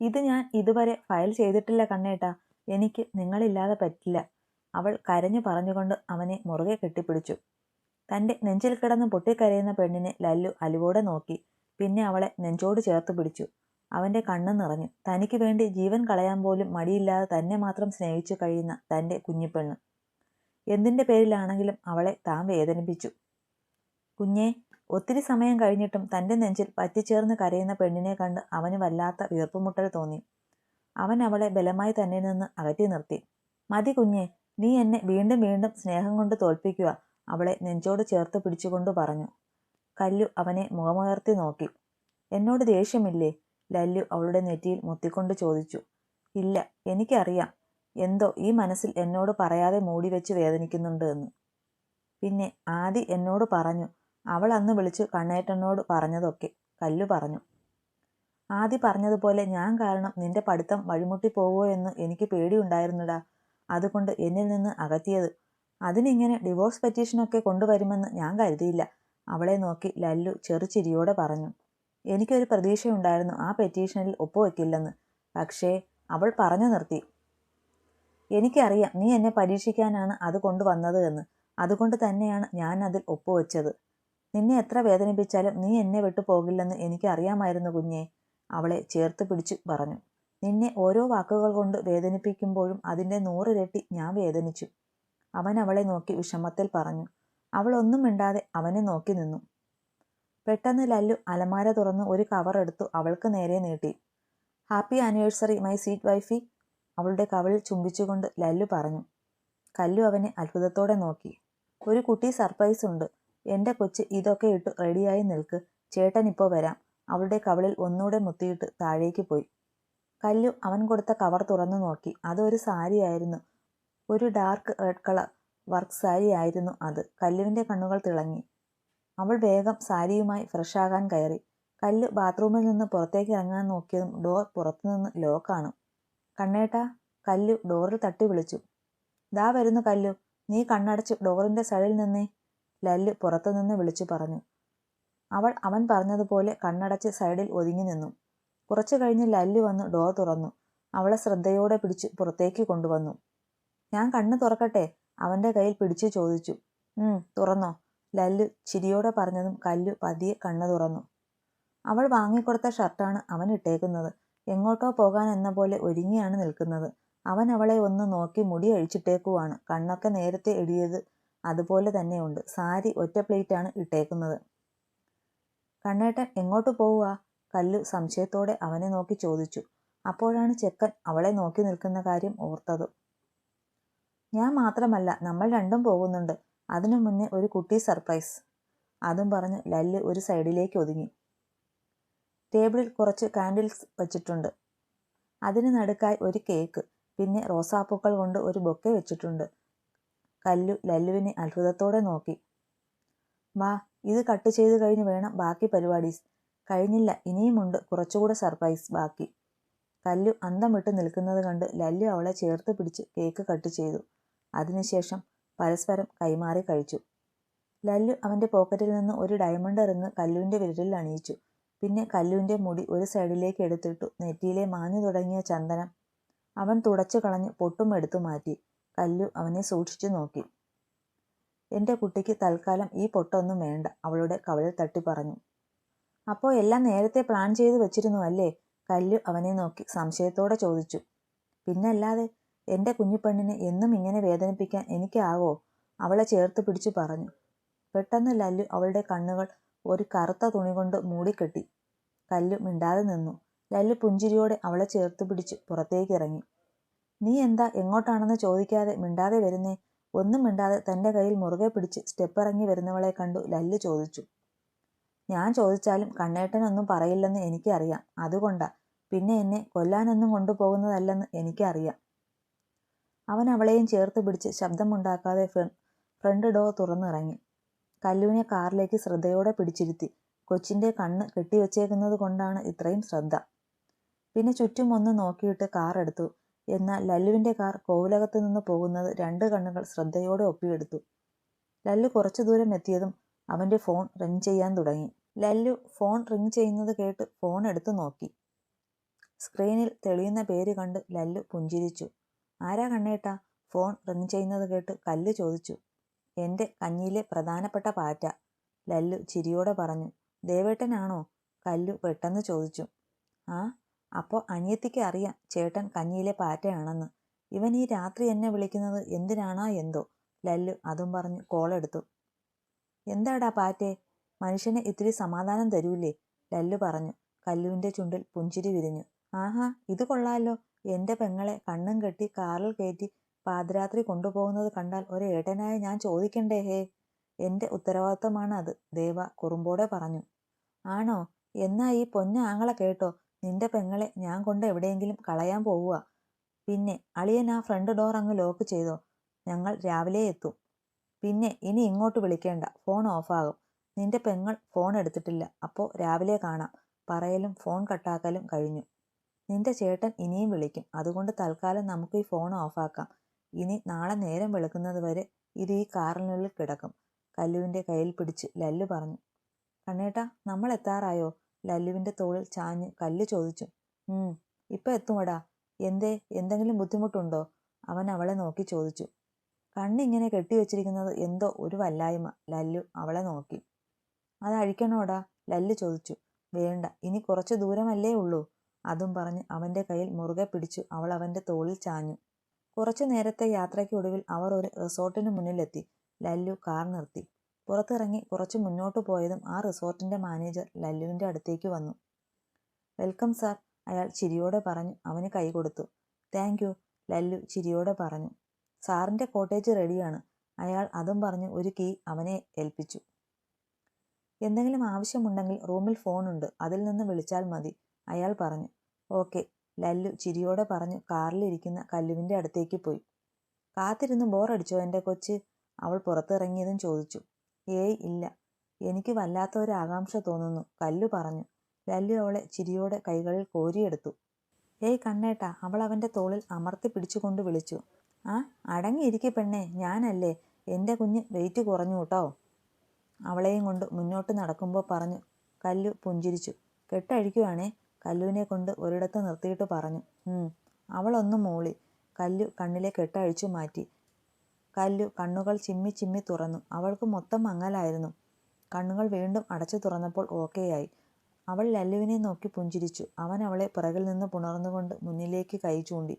ഇത് ഞാൻ ഇതുവരെ ഫയൽ ചെയ്തിട്ടില്ല കണ്ണേട്ടാ. എനിക്ക് നിങ്ങളില്ലാതെ പറ്റില്ല. അവൾ കരഞ്ഞു പറഞ്ഞുകൊണ്ട് അവനെ മുറുകെ കെട്ടിപ്പിടിച്ചു. തന്റെ നെഞ്ചിൽ കിടന്ന് പൊട്ടിക്കരയുന്ന പെണ്ണിനെ ലല്ലു അലിവോടെ നോക്കി. പിന്നെ അവളെ നെഞ്ചോട് ചേർത്ത് പിടിച്ചു. അവന്റെ കണ്ണ് നിറഞ്ഞു. തനിക്ക് വേണ്ടി ജീവൻ കളയാൻ പോലും മടിയില്ലാതെ തന്നെ മാത്രം സ്നേഹിച്ചു കഴിയുന്ന തന്റെ കുഞ്ഞിപ്പെണ്ണ്. എന്തിന്റെ പേരിലാണെങ്കിലും അവളെ താൻ വേദനിപ്പിച്ചു. കുഞ്ഞെ ഒത്തിരി സമയം കഴിഞ്ഞിട്ടും തന്റെ നെഞ്ചിൽ പറ്റിച്ചേർന്ന് കരയുന്ന പെണ്ണിനെ കണ്ട് അവന് വല്ലാത്ത വീർപ്പുമുട്ടൽ തോന്നി. അവൻ അവളെ ബലമായി തന്നെ നിന്ന് അകറ്റി നിർത്തി. മതി കുഞ്ഞെ നീ എന്നെ വീണ്ടും വീണ്ടും സ്നേഹം കൊണ്ട് തോൽപ്പിക്കുക അവളെ നെഞ്ചോട് ചേർത്ത് പിടിച്ചുകൊണ്ട് പറഞ്ഞു. കല്ലു അവനെ മുഖമുയർത്തി നോക്കി. എന്നോട് ദേഷ്യമില്ലേ? ലല്ലു അവളുടെ നെറ്റിയിൽ മുത്തിക്കൊണ്ട് ചോദിച്ചു. ഇല്ല എനിക്കറിയാം. എന്തോ ഈ മനസ്സിൽ എന്നോട് പറയാതെ മൂടി വെച്ച് വേദനിക്കുന്നുണ്ട് എന്ന്. പിന്നെ ആദി എന്നോട് പറഞ്ഞു അവൾ അന്ന് വിളിച്ചു കണ്ണേട്ടനോട് പറഞ്ഞതൊക്കെ കല്ലു പറഞ്ഞു. ആദി പറഞ്ഞതുപോലെ ഞാൻ കാരണം നിന്റെ പഠിത്തം വഴിമുട്ടി പോവോ എന്ന് എനിക്ക് പേടിയുണ്ടായിരുന്നുടാ. അതുകൊണ്ട് എന്നിൽ നിന്ന് അകത്തിയത് അതിനിങ്ങനെ ഡിവോഴ്സ് പെറ്റീഷനൊക്കെ കൊണ്ടുവരുമെന്ന് ഞാൻ കരുതിയില്ല. അവളെ നോക്കി ലല്ലു ചെറുചിരിയോടെ പറഞ്ഞു. എനിക്കൊരു പ്രതീക്ഷയുണ്ടായിരുന്നു ആ പെറ്റീഷനിൽ ഒപ്പുവെക്കില്ലെന്ന്. പക്ഷേ അവൾ പറഞ്ഞു നിർത്തി. എനിക്കറിയാം നീ എന്നെ പരീക്ഷിക്കാനാണ് അത് കൊണ്ടുവന്നത് എന്ന്. അതുകൊണ്ട് തന്നെയാണ് ഞാൻ അതിൽ ഒപ്പുവെച്ചത്. നിന്നെ എത്ര വേദനിപ്പിച്ചാലും നീ എന്നെ വിട്ടു പോകില്ലെന്ന് എനിക്ക് അറിയാമായിരുന്നു കുഞ്ഞെ അവളെ ചേർത്ത് പിടിച്ചു പറഞ്ഞു. നിന്നെ ഓരോ വാക്കുകൾ കൊണ്ട് വേദനിപ്പിക്കുമ്പോഴും അതിന്റെ നൂറിരട്ടി ഞാൻ വേദനിച്ചു. അവൻ അവളെ നോക്കി വിഷമത്തിൽ പറഞ്ഞു. അവൾ ഒന്നും മിണ്ടാതെ അവനെ നോക്കി നിന്നു. പെട്ടെന്ന് ലല്ലു അലമാര തുറന്ന് ഒരു കവർ എടുത്തു അവൾക്ക് നേരെ നീട്ടി. Happy anniversary my sweet wifey അവളുടെ കവളിൽ ചുംബിച്ചുകൊണ്ട് ലല്ലു പറഞ്ഞു. കല്ലു അവനെ അത്ഭുതത്തോടെ നോക്കി. ഒരു കുട്ടി സർപ്രൈസ് ഉണ്ട്. എന്റെ കൊച്ച് ഇതൊക്കെ ഇട്ട് റെഡിയായി നിൽക്ക്. ചേട്ടൻ ഇപ്പോൾ വരാം. അവളുടെ കവളിൽ ഒന്നുകൂടെ മുത്തിയിട്ട് താഴേക്ക് പോയി. കല്ലു അവൻ കൊടുത്ത കവർ തുറന്നു നോക്കി. അതൊരു സാരിയായിരുന്നു ഒരു dark red colour work sari ആയിരുന്നു അത്. കല്ലുവിന്റെ കണ്ണുകൾ തിളങ്ങി. അവൾ വേഗം സാരിയുമായി ഫ്രഷാകാൻ കയറി. കല്ല് ബാത്റൂമിൽ നിന്ന് പുറത്തേക്ക് ഇറങ്ങാൻ നോക്കിയതും ഡോർ പുറത്തുനിന്ന് ലോക്കാണ് കണ്ണേട്ട കല്ലു ഡോറിൽ തട്ടി വിളിച്ചു. ദാ വരുന്നു കല്ലു. നീ കണ്ണടച്ച് ഡോറിന്റെ സൈഡിൽ നിന്നേ. ലല്ലു പുറത്തുനിന്ന് വിളിച്ചു പറഞ്ഞു. അവൾ അവൻ പറഞ്ഞതുപോലെ കണ്ണടച്ച് സൈഡിൽ ഒതുങ്ങി നിന്നു. കുറച്ചു കഴിഞ്ഞ് ലല്ലു വന്ന് ഡോർ തുറന്നു. അവളെ ശ്രദ്ധയോടെ പിടിച്ച് പുറത്തേക്ക് കൊണ്ടുവന്നു. ഞാൻ കണ്ണ് തുറക്കട്ടെ? അവന്റെ കയ്യിൽ പിടിച്ചു ചോദിച്ചു. ഉം തുറന്നോ. ലല്ലു ചിരിയോടെ പറഞ്ഞതും കല്ലു പതിയെ കണ്ണ് തുറന്നു. അവൾ വാങ്ങിക്കൊടുത്ത ഷർട്ടാണ് അവൻ ഇട്ടേക്കുന്നത്. എങ്ങോട്ടോ പോകാൻ എന്ന പോലെ ഒരുങ്ങിയാണ് നിൽക്കുന്നത്. അവൻ അവളെ ഒന്ന് നോക്കി മുടി അഴിച്ചിട്ടേക്കുവാണ്. കണ്ണൊക്കെ നേരത്തെ ഇടിയത് അതുപോലെ തന്നെയുണ്ട് സാരി ഒറ്റ പ്ലേറ്റാണ് ഇട്ടേക്കുന്നത്. കണ്ണേട്ടൻ എങ്ങോട്ട് പോവുക കല്ലു സംശയത്തോടെ അവനെ നോക്കി ചോദിച്ചു. അപ്പോഴാണ് ചെക്കൻ അവളെ നോക്കി നിൽക്കുന്ന കാര്യം ഓർത്തത്. ഞാൻ മാത്രമല്ല നമ്മൾ രണ്ടും പോകുന്നുണ്ട്. അതിനു മുന്നേ ഒരു കുട്ടി സർപ്രൈസ് അതും പറഞ്ഞ് ലല്ല് ഒരു സൈഡിലേക്ക് ഒതുങ്ങി. ടേബിളിൽ കുറച്ച് കാൻഡിൽസ് വെച്ചിട്ടുണ്ട്. അതിന് നടുക്കായി ഒരു കേക്ക് പിന്നെ റോസാപ്പൂക്കൾ കൊണ്ട് ഒരു ബൊക്കെ വെച്ചിട്ടുണ്ട്. കല്ലു ലല്ലുവിനെ അത്ഭുതത്തോടെ നോക്കി. മാ ഇത് കട്ട് ചെയ്ത് കഴിഞ്ഞ് വേണം ബാക്കി പരിപാടീസ്. കഴിഞ്ഞില്ല ഇനിയുമുണ്ട് കുറച്ചുകൂടെ സർപ്രൈസ് ബാക്കി. കല്ലു അന്തം വിട്ട് നിൽക്കുന്നത് കണ്ട് ലല്ലു അവളെ ചേർത്ത് പിടിച്ച് കേക്ക് കട്ട് ചെയ്തു. അതിനുശേഷം പരസ്പരം കൈമാറി കഴിച്ചു. ലല്ലു അവന്റെ പോക്കറ്റിൽ നിന്ന് ഒരു ഡയമണ്ട് റിങ് കല്ലുവിന്റെ വിരലിൽ അണിയിച്ചു. പിന്നെ കല്ലുവിന്റെ മുടി ഒരു സൈഡിലേക്ക് എടുത്തിട്ടു നെറ്റിയിലെ മാഞ്ഞു തുടങ്ങിയ ചന്ദനം അവൻ തുടച്ചു കളഞ്ഞ് പൊട്ടും എടുത്തു മാറ്റി. കല്ലു അവനെ സൂക്ഷിച്ചു നോക്കി. എന്റെ കുട്ടിക്ക് തൽക്കാലം ഈ പൊട്ടൊന്നും വേണ്ട അവളുടെ കവളിൽ തട്ടി പറഞ്ഞു. അപ്പോൾ എല്ലാം നേരത്തെ പ്ലാൻ ചെയ്ത് വെച്ചിരുന്നു അല്ലേ? കല്ലു അവനെ നോക്കി സംശയത്തോടെ ചോദിച്ചു. പിന്നല്ലാതെ എന്റെ കുഞ്ഞുപെണ്ണിനെ എന്നും ഇങ്ങനെ വേദനിപ്പിക്കാൻ എനിക്കാവോ? അവളെ ചേർത്ത് പിടിച്ചു പറഞ്ഞു. പെട്ടെന്ന് ലല്ലു അവളുടെ കണ്ണുകൾ ഒരു കറുത്ത തുണി കൊണ്ട് മൂടിക്കെട്ടി. കല്ലു മിണ്ടാതെ നിന്നു. ലല്ലു പുഞ്ചിരിയോടെ അവളെ ചേർത്ത് പിടിച്ച് പുറത്തേക്ക് ഇറങ്ങി. നീ എന്താ എങ്ങോട്ടാണെന്ന് ചോദിക്കാതെ മിണ്ടാതെ വരുന്നേ? ഒന്നും മിണ്ടാതെ തന്റെ കയ്യിൽ മുറുകെ പിടിച്ച് സ്റ്റെപ്പ് ഇറങ്ങി വരുന്നവളെ കണ്ടു ലല്ല് ചോദിച്ചു. ഞാൻ ചോദിച്ചാലും കണ്ണേട്ടനൊന്നും പറയില്ലെന്ന് എനിക്കറിയാം. അതുകൊണ്ടാ. പിന്നെ എന്നെ കൊല്ലാനൊന്നും കൊണ്ടുപോകുന്നതല്ലെന്ന് എനിക്കറിയാം. അവൻ അവളെയും ചേർത്ത് പിടിച്ച് ശബ്ദമുണ്ടാക്കാതെ ഫ്രണ്ട് ഡോർ തുറന്നിറങ്ങി. കല്ലുവിനെ കാറിലേക്ക് ശ്രദ്ധയോടെ പിടിച്ചിരുത്തി. കൊച്ചിന്റെ കണ്ണ് കെട്ടിവെച്ചേക്കുന്നത് കൊണ്ടാണ് ഇത്രയും ശ്രദ്ധ. പിന്നെ ചുറ്റും ഒന്ന് നോക്കിയിട്ട് കാർ എടുത്തു. എന്നാൽ ലല്ലുവിന്റെ കാർ കോവിലകത്ത് നിന്ന് പോകുന്നത് രണ്ട് കണ്ണുകൾ ശ്രദ്ധയോടെ ഒപ്പിയെടുത്തു. ലല്ലു കുറച്ചു ദൂരം എത്തിയതും അവന്റെ ഫോൺ റിങ് ചെയ്യാൻ തുടങ്ങി. ലല്ലു ഫോൺ റിങ് ചെയ്യുന്നത് കേട്ട് ഫോൺ എടുത്തു നോക്കി. സ്ക്രീനിൽ തെളിയുന്ന പേര് കണ്ട് ലല്ലു പുഞ്ചിരിച്ചു. ആരാ കണ്ണേട്ടാ? ഫോൺ റിങ് ചെയ്യുന്നത് കേട്ട് കല്ല് ചോദിച്ചു. എന്റെ കഞ്ഞിയിലെ പ്രധാനപ്പെട്ട പാറ്റ ലല്ലു ചിരിയോടെ പറഞ്ഞു. ദേവേട്ടനാണോ? കല്ലു പെട്ടെന്ന് ചോദിച്ചു. ആ അപ്പോൾ അനിയത്തിക്ക് അറിയാം ചേട്ടൻ കഞ്ഞിയിലെ പാറ്റയാണെന്ന്. ഇവൻ ഈ രാത്രി എന്നെ വിളിക്കുന്നത് എന്തിനാണോ എന്തോ? ലല്ലു അതും പറഞ്ഞ് കോളെടുത്തു എന്താടാ പാറ്റേ? മനുഷ്യനെ ഇത്തിരി സമാധാനം തരൂലേ? ലല്ലു പറഞ്ഞു. കല്ലുവിന്റെ ചുണ്ടിൽ പുഞ്ചിരി വിരിഞ്ഞു. ആഹാ ഇത് കൊള്ളാലോ. എന്റെ പെങ്ങളെ കണ്ണും കെട്ടി കാറിൽ കയറ്റി പാതിരാത്രി കൊണ്ടുപോകുന്നത് കണ്ടാൽ ഒരു ഏട്ടനായി ഞാൻ ചോദിക്കണ്ടേ ഹേ? എന്റെ ഉത്തരവാദിത്തമാണ് അത് ദേവ കുറുമ്പോടെ പറഞ്ഞു. ആണോ? എന്നാ ഈ പൊന്ന ആങ്ങളെ കേട്ടോ. നിന്റെ പെങ്ങളെ ഞാൻ കൊണ്ട് എവിടെയെങ്കിലും കളയാൻ പോവുക. പിന്നെ അളിയൻ ആ ഫ്രണ്ട് ഡോർ അങ്ങ് ലോക്ക് ചെയ്തോ. ഞങ്ങൾ രാവിലെ എത്തും. പിന്നെ ഇനി ഇങ്ങോട്ട് വിളിക്കേണ്ട. ഫോൺ ഓഫാകും. നിന്റെ പെങ്ങൾ ഫോൺ എടുത്തിട്ടില്ല. അപ്പോൾ രാവിലെ കാണാം. പറയലും ഫോൺ കട്ടാക്കലും കഴിഞ്ഞു. നിന്റെ ചേട്ടൻ ഇനിയും വിളിക്കും. അതുകൊണ്ട് തൽക്കാലം നമുക്ക് ഈ ഫോൺ ഓഫാക്കാം. ഇനി നാളെ നേരം വെളുക്കുന്നത് വരെ ഇത് ഈ കാറിനുള്ളിൽ കിടക്കും. കല്ലുവിന്റെ കയ്യിൽ പിടിച്ച് ലല്ലു പറഞ്ഞു. കണ്ണേട്ടാ നമ്മൾ എത്താറായോ? ലല്ലുവിന്റെ തോളിൽ ചാഞ്ഞ് കല്ല് ചോദിച്ചു. ഇപ്പം എത്തുമടാ? എന്തേ? എന്തെങ്കിലും ബുദ്ധിമുട്ടുണ്ടോ? അവൻ അവളെ നോക്കി ചോദിച്ചു. കണ്ണിങ്ങനെ കെട്ടിവെച്ചിരിക്കുന്നത് എന്തോ ഒരു വല്ലായ്മ ലല്ലു അവളെ നോക്കി. അത് അഴിക്കണോടാ? ലല്ലു ചോദിച്ചു. വേണ്ട ഇനി കുറച്ച് ദൂരമല്ലേ ഉള്ളൂ അതും പറഞ്ഞ് അവന്റെ കയ്യിൽ മുറുകെ പിടിച്ചു അവൾ അവന്റെ തോളിൽ ചാഞ്ഞു. കുറച്ചു നേരത്തെ യാത്രയ്ക്കൊടുവിൽ അവർ ഒരു റിസോർട്ടിന് മുന്നിലെത്തി. ലല്ലു കാർ നിർത്തി. പുറത്തിറങ്ങി കുറച്ച് മുന്നോട്ട് പോയതും ആ റിസോർട്ടിന്റെ മാനേജർ ലല്ലുവിന്റെ അടുത്തേക്ക് വന്നു. വെൽക്കം സാർ അയാൾ ചിരിയോടെ പറഞ്ഞു. അവന് കൈ കൊടുത്തു. താങ്ക് യു ലല്ലു ചിരിയോടെ പറഞ്ഞു. സാറിന്റെ കോട്ടേജ് റെഡിയാണ് അയാൾ അതും പറഞ്ഞ്. ഒരു കീ അവനെ ഏൽപ്പിച്ചു. എന്തെങ്കിലും ആവശ്യമുണ്ടെങ്കിൽ റൂമിൽ ഫോണുണ്ട് അതിൽ നിന്ന് വിളിച്ചാൽ മതി അയാൾ പറഞ്ഞു. ഓക്കെ ലല്ലു ചിരിയോടെ പറഞ്ഞു. കാറിലിരിക്കുന്ന കല്ലുവിന്റെ അടുത്തേക്ക് പോയി. കാത്തിരുന്ന് ബോറടിച്ചോ എന്റെ കൊച്ച്? അവൾ പുറത്തിറങ്ങിയതും ചോദിച്ചു. ഏയ് ഇല്ല. എനിക്ക് വല്ലാത്ത ഒരു ആകാംക്ഷ തോന്നുന്നു. കല്ലു പറഞ്ഞു. ലല്ലു അവളെ ചിരിയോടെ കൈകളിൽ കോരിയെടുത്തു. ഏയ് കണ്ണേട്ടാ അവൾ അവന്റെ തോളിൽ അമർത്തി പിടിച്ചുകൊണ്ട് വിളിച്ചു. ആ അടങ്ങിയിരിക്കെ പെണ്ണേ ഞാനല്ലേ? എന്റെ കുഞ്ഞ് വെയിറ്റ് കുറഞ്ഞു കേട്ടോ. അവളെയും കൊണ്ട് മുന്നോട്ട് നടക്കുമ്പോൾ പറഞ്ഞു. കല്ലു പുഞ്ചിരിച്ചു. കെട്ടഴിക്കുവാണേ? കല്ലുവിനെ കൊണ്ട് ഒരിടത്ത് നിർത്തിയിട്ട് പറഞ്ഞു. അവളൊന്ന് മൂളി. കല്ലു കണ്ണിലെ കെട്ടഴിച്ചു മാറ്റി. കല്ലു കണ്ണുകൾ ചിമ്മി ചിമ്മി തുറന്നു. അവൾക്ക് മൊത്തം മങ്ങലായിരുന്നു. കണ്ണുകൾ വീണ്ടും അടച്ചു തുറന്നപ്പോൾ ഓക്കെയായി. അവൾ ലല്ലുവിനെ നോക്കി പുഞ്ചിരിച്ചു. അവൻ അവളെ പിറകിൽ നിന്ന് പുണർന്നുകൊണ്ട് മുന്നിലേക്ക് കൈ ചൂണ്ടി.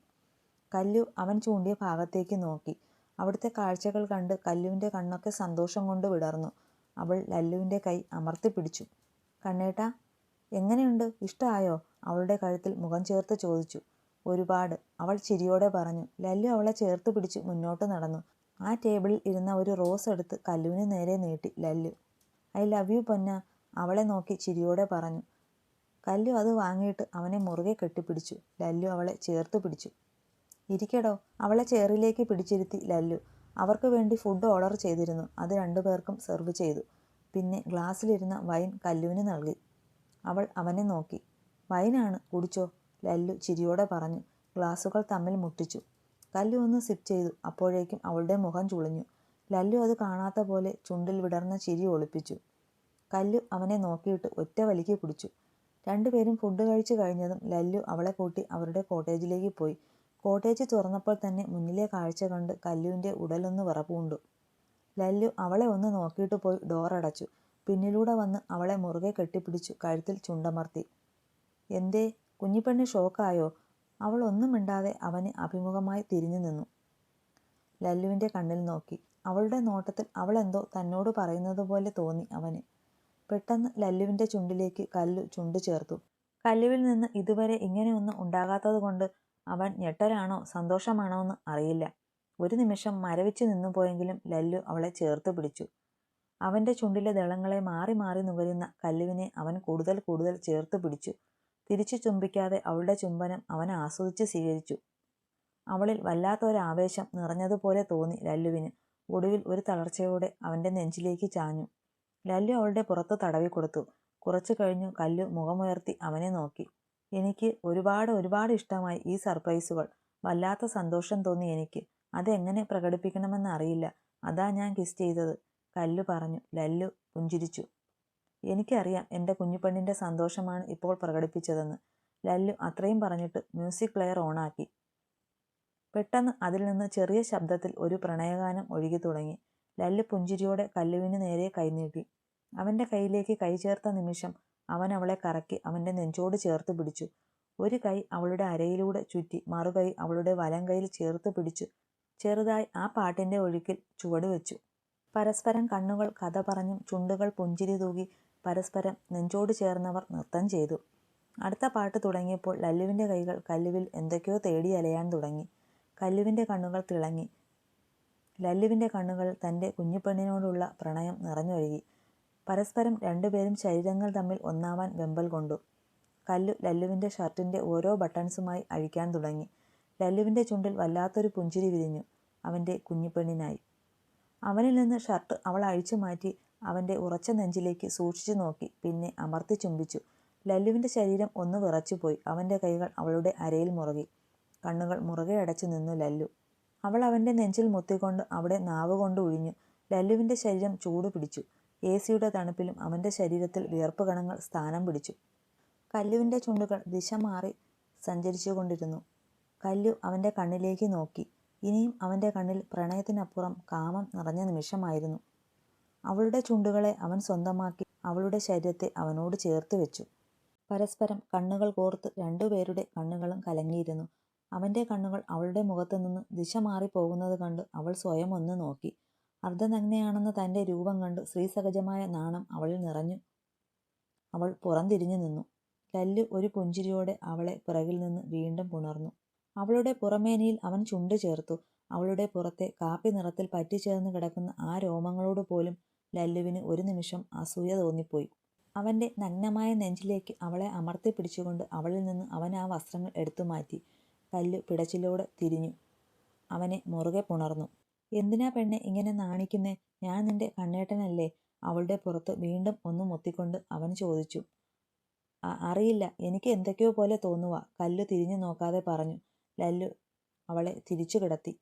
കല്ലു അവൻ ചൂണ്ടിയ ഭാഗത്തേക്ക് നോക്കി. അവിടുത്തെ കാഴ്ചകൾ കണ്ട് കല്ലുവിന്റെ കണ്ണൊക്കെ സന്തോഷം കൊണ്ട് വിടർന്നു. അവൾ ലല്ലുവിന്റെ കൈ അമർത്തി പിടിച്ചു. കണ്ണേട്ടാ എങ്ങനെയുണ്ട്? ഇഷ്ടമായോ അവളുടെ കഴുത്തിൽ മുഖം ചേർത്ത് ചോദിച്ചു. ഒരുപാട് അവൾ ചിരിയോടെ പറഞ്ഞു. ലല്ലു അവളെ ചേർത്ത് പിടിച്ച് മുന്നോട്ട് നടന്നു. ആ ടേബിളിൽ ഇരുന്ന ഒരു റോസ് എടുത്ത് കല്ലുവിന് നേരെ നീട്ടി. ലല്ലു ഐ ലവ് യു പൊന്ന അവളെ നോക്കി ചിരിയോടെ പറഞ്ഞു. കല്ലു അത് വാങ്ങിയിട്ട് അവനെ മുറുകെ കെട്ടിപ്പിടിച്ചു. ലല്ലു അവളെ ചേർത്ത് പിടിച്ചു. ഇരിക്കടോ അവളെ ചേറിലേക്ക് പിടിച്ചിരുത്തി ലല്ലു. അവർക്ക് വേണ്ടി ഫുഡ് ഓർഡർ ചെയ്തിരുന്നു. അത് രണ്ടുപേർക്കും സെർവ് ചെയ്തു. പിന്നെ ഗ്ലാസ്സിലിരുന്ന വൈൻ കല്ലുവിന് നൽകി. അവൾ അവനെ നോക്കി. വൈനാണ് കുടിച്ചോ ലല്ലു ചിരിയോടെ പറഞ്ഞു. ഗ്ലാസുകൾ തമ്മിൽ മുട്ടിച്ചു. കല്ലു ഒന്ന് സിപ്പ് ചെയ്തു. അപ്പോഴേക്കും അവളുടെ മുഖം ചുളിഞ്ഞു. ലല്ലു അത് കാണാത്ത പോലെ ചുണ്ടിൽ വിടർന്ന ചിരി ഒളിപ്പിച്ചു. കല്ലു അവനെ നോക്കിയിട്ട് ഒറ്റ വലിക്ക് കുടിച്ചു. രണ്ടുപേരും ഫുഡ് കഴിച്ചു കഴിഞ്ഞതും ലല്ലു അവളെ കൂട്ടി അവരുടെ കോട്ടേജിലേക്ക് പോയി. കോട്ടേജ് തുറന്നപ്പോൾ തന്നെ മുന്നിലെ കാഴ്ച കണ്ട് കല്ലുവിന്റെ ഉടലൊന്ന് വിറപ്പുണ്ടു ലല്ലു അവളെ ഒന്ന് നോക്കിയിട്ട് പോയി ഡോർ അടച്ചു. പിന്നിലൂടെ വന്ന് അവളെ മുറുകെ കെട്ടിപ്പിടിച്ചു കഴുത്തിൽ ചുണ്ടമർത്തി. എന്തേ കുഞ്ഞിപ്പെണ്ണ് ഷോക്കായോ അവൾ ഒന്നും മിണ്ടാതെ അവന് അഭിമുഖമായി തിരിഞ്ഞു നിന്നു. ലല്ലുവിന്റെ കണ്ണിൽ നോക്കി. അവളുടെ നോട്ടത്തിൽ അവൾ എന്തോ തന്നോട് പറയുന്നത് പോലെ തോന്നി അവന്. പെട്ടെന്ന് ലല്ലുവിന്റെ ചുണ്ടിലേക്ക് കല്ലു ചുണ്ട് ചേർത്തു. കല്ലുവിൽ നിന്ന് ഇതുവരെ ഇങ്ങനെയൊന്നും ഉണ്ടാകാത്തതുകൊണ്ട് അവൻ ഞെട്ടലാണോ സന്തോഷമാണോ എന്ന് അറിയില്ല. ഒരു നിമിഷം മരവിച്ച് നിന്നു പോയെങ്കിലും ലല്ലു അവളെ ചേർത്ത് പിടിച്ചു. അവന്റെ ചുണ്ടിലെ ദളങ്ങളെ മാറി മാറി നുകരുന്ന കല്ലുവിനെ അവൻ കൂടുതൽ കൂടുതൽ ചേർത്ത് പിടിച്ചു. തിരിച്ചു ചുംബിക്കാതെ അവളുടെ ചുംബനം അവൻ ആസ്വദിച്ച് സ്വീകരിച്ചു. അവളിൽ വല്ലാത്തൊരാവേശം നിറഞ്ഞതുപോലെ തോന്നി ലല്ലുവിന്. ഒടുവിൽ ഒരു തളർച്ചയോടെ അവന്റെ നെഞ്ചിലേക്ക് ചാഞ്ഞു. ലല്ലു അവളുടെ പുറത്ത് തടവി കൊടുത്തു. കുറച്ചു കഴിഞ്ഞു കല്ലു മുഖമുയർത്തി അവനെ നോക്കി. എനിക്ക് ഒരുപാട് ഒരുപാട് ഇഷ്ടമായി ഈ സർപ്രൈസുകൾ. വല്ലാത്ത സന്തോഷം തോന്നി എനിക്ക്. അതെങ്ങനെ പ്രകടിപ്പിക്കണമെന്ന് അറിയില്ല. അതാ ഞാൻ കിസ് ചെയ്തത്. കല്ലു പറഞ്ഞു. ലല്ലു പുഞ്ചിരിച്ചു. എനിക്കറിയാം എന്റെ കുഞ്ഞുപെണ്ണിന്റെ സന്തോഷമാണ് ഇപ്പോൾ പ്രകടിപ്പിച്ചതെന്ന്. ലല്ലു അത്രയും പറഞ്ഞിട്ട് മ്യൂസിക് പ്ലെയർ ഓണാക്കി. പെട്ടെന്ന് അതിൽ നിന്ന് ചെറിയ ശബ്ദത്തിൽ ഒരു പ്രണയഗാനം ഒഴുകി തുടങ്ങി. ലല്ലു പുഞ്ചിരിയോടെ കല്ലുവിന് നേരെ കൈനീട്ടി അവന്റെ കയ്യിലേക്ക് കൈ ചേർത്ത നിമിഷം അവൻ അവളെ കറക്കി അവന്റെ നെഞ്ചോട് ചേർത്ത് പിടിച്ചു. ഒരു കൈ അവളുടെ അരയിലൂടെ ചുറ്റി മറുകൈ അവളുടെ വലം കൈയിൽ ചേർത്ത് പിടിച്ചു. ചെറുതായി ആ പാട്ടിന്റെ ഒഴുക്കിൽ ചുവടുവെച്ചു പരസ്പരം കണ്ണുകൾ കഥ പറഞ്ഞും ചുണ്ടുകൾ പുഞ്ചിരി തൂകി പരസ്പരം നെഞ്ചോട് ചേർന്നവർ നൃത്തം ചെയ്തു. അടുത്ത പാട്ട് തുടങ്ങിയപ്പോൾ ലല്ലുവിന്റെ കൈകൾ കല്ലുവിൽ എന്തൊക്കെയോ തേടി അലയാൻ തുടങ്ങി. കല്ലുവിന്റെ കണ്ണുകൾ തിളങ്ങി. ലല്ലുവിന്റെ കണ്ണുകൾ തന്റെ കുഞ്ഞുപെണ്ണിനോടുള്ള പ്രണയം നിറഞ്ഞൊഴുകി. പരസ്പരം രണ്ടുപേരും ശരീരങ്ങൾ തമ്മിൽ ഒന്നാവാൻ വെമ്പൽ കൊണ്ടു. കല്ലു ലല്ലുവിന്റെ ഷർട്ടിന്റെ ഓരോ ബട്ടൺസുമായി അഴിക്കാൻ തുടങ്ങി. ലല്ലുവിന്റെ ചുണ്ടിൽ വല്ലാത്തൊരു പുഞ്ചിരി വിരിഞ്ഞു. അവന്റെ കുഞ്ഞുപെണ്ണിനായി അവനിൽ നിന്ന് ഷർട്ട് അവൾ അഴിച്ചു മാറ്റി അവന്റെ ഉറച്ച നെഞ്ചിലേക്ക് സൂക്ഷിച്ചു നോക്കി പിന്നെ അമർത്തി ചുംബിച്ചു. ലല്ലുവിന്റെ ശരീരം ഒന്ന് വിറച്ചുപോയി. അവന്റെ കൈകൾ അവളുടെ അരയിൽ മുറുകി. കണ്ണുകൾ മുറുകെ അടച്ചു നിന്നു ലല്ലു. അവൾ അവന്റെ നെഞ്ചിൽ മുത്തിക്കൊണ്ട് അവിടെ നാവ് കൊണ്ട് ഒഴിഞ്ഞു ലല്ലുവിന്റെ ശരീരം ചൂട് പിടിച്ചു. എ സിയുടെ തണുപ്പിലും അവന്റെ ശരീരത്തിൽ വിയർപ്പ് കണങ്ങൾ സ്ഥാനം പിടിച്ചു. കല്ലുവിന്റെ ചുണ്ടുകൾ ദിശ മാറി സഞ്ചരിച്ചുകൊണ്ടിരുന്നു. കല്ലു അവന്റെ കണ്ണിലേക്ക് നോക്കി. ഇനിയും അവന്റെ കണ്ണിൽ പ്രണയത്തിനപ്പുറം കാമം നിറഞ്ഞ നിമിഷമായിരുന്നു. അവളുടെ ചുണ്ടുകളെ അവൻ സ്വന്തമാക്കി അവളുടെ ശരീരത്തെ അവനോട് ചേർത്ത് വെച്ചു. പരസ്പരം കണ്ണുകൾ കോർത്ത് രണ്ടുപേരുടെ കണ്ണുകളും കലങ്ങിയിരുന്നു. അവന്റെ കണ്ണുകൾ അവളുടെ മുഖത്തു നിന്ന് ദിശ മാറിപ്പോകുന്നത് കണ്ട് അവൾ സ്വയം ഒന്ന് നോക്കി. അർദ്ധനഗ്നയാണെന്ന തന്റെ രൂപം കണ്ട് സ്ത്രീസഹജമായ നാണം അവളിൽ നിറഞ്ഞു. അവൾ പുറംതിരിഞ്ഞു നിന്നു. ലല്ലു ഒരു പുഞ്ചിരിയോടെ അവളെ പിറകിൽ നിന്ന് വീണ്ടും പുണർന്നു. അവളുടെ പുറമേനയിൽ അവൻ ചുണ്ട് ചേർത്തു. അവളുടെ പുറത്തെ കാപ്പി നിറത്തിൽ പറ്റിച്ചേർന്ന് കിടക്കുന്ന ആ രോമങ്ങളോട് പോലും ലല്ലുവിന് ഒരു നിമിഷം അസൂയ തോന്നിപ്പോയി. അവന്റെ നഗ്നമായ നെഞ്ചിലേക്ക് അവളെ അമർത്തി പിടിച്ചുകൊണ്ട് അവളിൽ നിന്ന് അവൻ ആ വസ്ത്രങ്ങൾ എടുത്തു മാറ്റി. കല്ലു പിടച്ചിലോടെ തിരിഞ്ഞു. അവനെ മുറുകെ പുണർന്നു. എന്തിനാ പെണ്ണെ ഇങ്ങനെ നാണിക്കുന്നേ? ഞാൻ നിന്റെ കണ്ണേട്ടനല്ലേ? അവളുടെ പുറത്ത് വീണ്ടും ഒന്ന് മുത്തിക്കൊണ്ട് അവൻ ചോദിച്ചു. അറിയില്ല. എനിക്ക് എന്തൊക്കെയോ പോലെ തോന്നുക കല്ലു തിരിഞ്ഞു നോക്കാതെ പറഞ്ഞു. ലല്ലു അവളെ തിരിച്ചു കിടത്തി.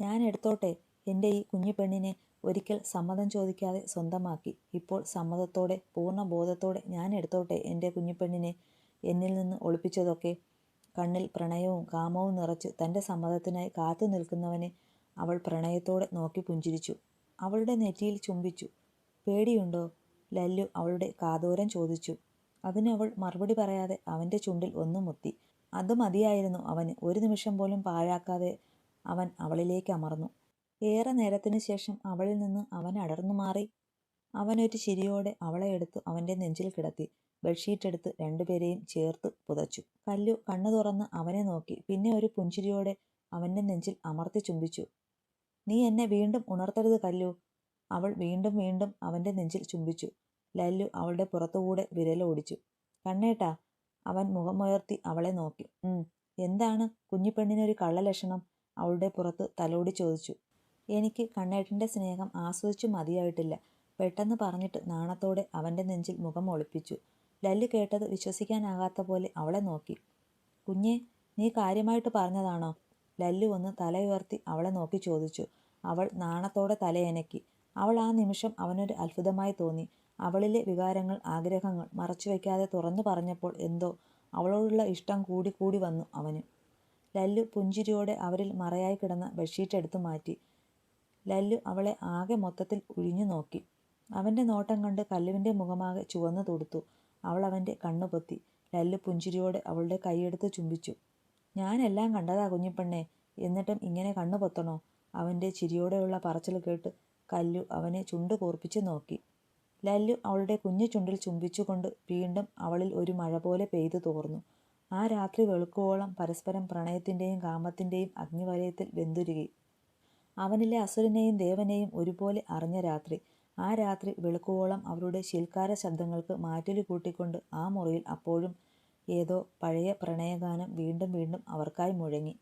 ഞാൻ എടുത്തോട്ടെ എന്റെ ഈ കുഞ്ഞു പെണ്ണിനെ ഒരിക്കൽ സമ്മതം ചോദിക്കാതെ സ്വന്തമാക്കി. ഇപ്പോൾ സമ്മതത്തോടെ പൂർണ ബോധത്തോടെ ഞാൻ എടുത്തോട്ടെ എന്റെ കുഞ്ഞുപെണ്ണിനെ എന്നിൽ നിന്ന് ഒളിപ്പിച്ചതൊക്കെ. കണ്ണിൽ പ്രണയവും കാമവും നിറച്ച് തന്റെ സമ്മതത്തിനായി കാത്തു നിൽക്കുന്നവനെ അവൾ പ്രണയത്തോടെ നോക്കി പുഞ്ചിരിച്ചു. അവളുടെ നെറ്റിയിൽ ചുംബിച്ചു. പേടിയുണ്ടോ? ലല്ലു അവളുടെ കാതോരം ചോദിച്ചു. അതിനവൾ മറുപടി പറയാതെ അവന്റെ ചുണ്ടിൽ ഒന്ന് മുത്തി. അത് മതിയായിരുന്നു അവന്. ഒരു നിമിഷം പോലും പാഴാക്കാതെ അവൻ അവളിലേക്ക് അമർന്നു. ഏറെ നേരത്തിന് ശേഷം അവളിൽ നിന്ന് അവൻ അടർന്നു മാറി. അവനൊരു ചിരിയോടെ അവളെ എടുത്ത് അവന്റെ നെഞ്ചിൽ കിടത്തി. ബെഡ്ഷീറ്റ് എടുത്ത് രണ്ടുപേരെയും ചേർത്ത് പുതച്ചു. കല്ലു കണ്ണു തുറന്ന് അവനെ നോക്കി. പിന്നെ ഒരു പുഞ്ചിരിയോടെ അവന്റെ നെഞ്ചിൽ അമർത്തി ചുംബിച്ചു. നീ എന്നെ വീണ്ടും ഉണർത്തരുത് കല്ലു. അവൾ വീണ്ടും വീണ്ടും അവന്റെ നെഞ്ചിൽ ചുംബിച്ചു. ലല്ലു അവളുടെ പുറത്തുകൂടെ വിരലോടിച്ചു കണ്ണേട്ടാ അവൻ മുഖമുയർത്തി അവളെ നോക്കി. എന്താണ്? കുഞ്ഞിപ്പെണ്ണിനൊരു കള്ളലക്ഷണം. അവളുടെ പുറത്ത് തലോടി ചോദിച്ചു. എനിക്ക് കണ്ണേട്ടന്റെ സ്നേഹം ആസ്വദിച്ചു മതിയായിട്ടില്ല പെട്ടെന്ന് പറഞ്ഞിട്ട് നാണത്തോടെ അവന്റെ നെഞ്ചിൽ മുഖം ഒളിപ്പിച്ചു. ലല്ലു കേട്ടത് വിശ്വസിക്കാനാകാത്ത പോലെ അവളെ നോക്കി. കുഞ്ഞേ നീ കാര്യമായിട്ട് പറഞ്ഞതാണോ? ലല്ലു ഒന്ന് തലയുയർത്തി അവളെ നോക്കി ചോദിച്ചു. അവൾ നാണത്തോടെ തലയനക്കി അവൾ ആ നിമിഷം അവനൊരു അത്ഭുതമായി തോന്നി. അവളിലെ വികാരങ്ങൾ ആഗ്രഹങ്ങൾ മറച്ചുവെക്കാതെ തുറന്നു പറഞ്ഞപ്പോൾ എന്തോ അവളോടുള്ള ഇഷ്ടം കൂടി കൂടി വന്നു അവന്. ലല്ലു പുഞ്ചിരിയോടെ അവരിൽ മറയായി കിടന്ന ബെഡ്ഷീറ്റ് എടുത്തു മാറ്റി. ലല്ലു അവളെ ആകെ മൊത്തത്തിൽ ഉഴിഞ്ഞു നോക്കി. അവന്റെ നോട്ടം കണ്ട് കല്ലുവിന്റെ മുഖമാകെ ചുവന്നു തൊടുത്തു. അവൾ അവന്റെ കണ്ണു പൊത്തി. ലല്ലു പുഞ്ചിരിയോടെ അവളുടെ കൈയെടുത്ത് ചുംബിച്ചു. ഞാനെല്ലാം കണ്ടതാ കുഞ്ഞിപ്പെണ്ണേ. എന്നിട്ടും ഇങ്ങനെ കണ്ണു പൊത്തണോ? അവന്റെ ചിരിയോടെയുള്ള പറച്ചിൽ കേട്ട് കല്ലു അവനെ ചുണ്ട് കൂർപ്പിച്ച് നോക്കി. ലല്ലു അവളുടെ കുഞ്ഞു ചുണ്ടിൽ ചുംബിച്ചുകൊണ്ട് വീണ്ടും അവളിൽ ഒരു മഴ പോലെ പെയ്തു തോർന്നു. ആ രാത്രി വെളുക്കുവോളം പരസ്പരം പ്രണയത്തിന്റെയും കാമത്തിന്റെയും അഗ്നിവലയത്തിൽ വെന്തുരുകി. അവനിലെ അസുരനെയും ദേവനെയും ഒരുപോലെ അറിഞ്ഞ രാത്രി ആ രാത്രി വെളുക്കുവോളം അവരുടെ ശിൽക്കാര ശബ്ദങ്ങൾക്ക് മാറ്റൊലി കൂട്ടിക്കൊണ്ട് ആ മുറിയിൽ അപ്പോഴും ഏതോ പഴയ പ്രണയഗാനം വീണ്ടും വീണ്ടും അവർക്കായി മുഴങ്ങി.